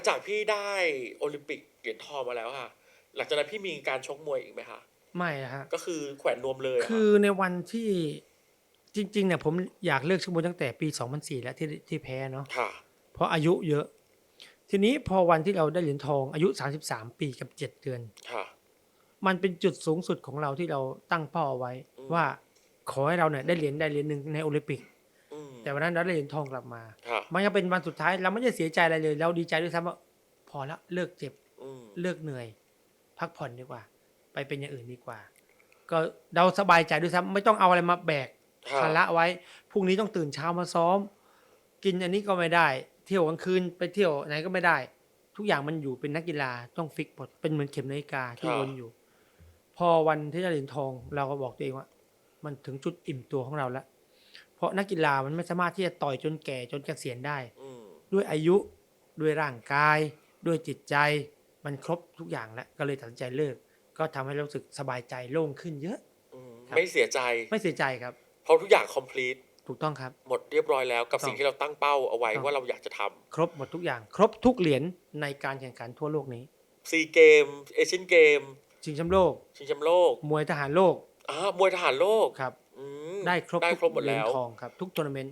งจากพี่ได้โอลิมปิกเหรียญทองมาแล้วค่ะ หลังจากนั้นพี่มีการชกมวยอีกไหมคะไม่นะฮะก็คือแขวนนวมเลยเหรคือในวันที่จริงๆเนี่ยผมอยากเลิกชกมวยตั้งแต่ปี 2004 แล้วที่ที่แพ้เนาะค่ะ เพราะอายุเยอะ ทีนี้พอวันที่เราได้เหรียญทองอายุ 33 ปีกับ 7 เดือน ค่ะ มันเป็นจุดสูงสุดของเราที่เราตั้งเป้าเอาไว้อืมว่าขอให้เราเนี่ยได้เหรียญได้เหรียญหนึ่งในโอลิมปิกอืม แต่วันนั้นเราได้เหรียญทองกลับมา ค่ะมันก็เป็นวันสุดท้ายเราไม่ได้เสียใจอะไรเลย เราดีใจด้วยซ้ำว่าพอแล้วเลิกเจ็บ อืมเลิกเหนื่อย พักผ่อนดีกว่า ไปเป็นอย่างอื่นดีกว่า ก็เราสบายใจด้วยซ้ำไม่ต้องเอาอะไรมาแบกค่ะภาระไว้พรุ่งนี้ต้องตื่นเช้ามาซ้อม กินอันนี้ก็ไม่ได้ เที่ยวกลางคืนไปเที่ยวไหนก็ไม่ได้ ทุกอย่างมันอยู่เป็นนักกีฬาต้องฟิกหมดเป็นเหมือนเข็มนาฬิกาที่วนอยู่ พอวันที่ได้เหรียญทอง เราก็บอกตัวเองว่า มันถึงจุดอิ่มตัวของเราแล้ว เพราะนักกีฬามันไม่สามารถที่จะต่อยจนแก่จนเกษียณได้ อืมด้วยอายุด้วยร่างกาย ด้วยจิตใจมันครบทุกอย่างแล้วก็เลยตัดสินใจเลิก ก็ทำให้เรารู้สึกสบายใจโล่งขึ้นเยอะ อืมครับ ไม่เสียใจ ไม่เสียใจครับ เพราะทุกอย่าง complete ถูกต้องครับ หมดเรียบร้อยแล้วกับถูกต้องสิ่งที่เราตั้งเป้าเอาไว้ถูกต้องว่าเราอยากจะทครบหมดทุกอย่าง ครบทุกเหรียญในการแข่งขันทั่วโลกนี้ำซีเกมเอเชียนเกมชิงแชมป์โลก ชิงแชมป์โลกมวยทหารโลกอ่ามวยทหารโลก ครับอืม ได้ครบได้ทุกครบหมดเหรียญทองครับทุกทัวร์นาเมนต์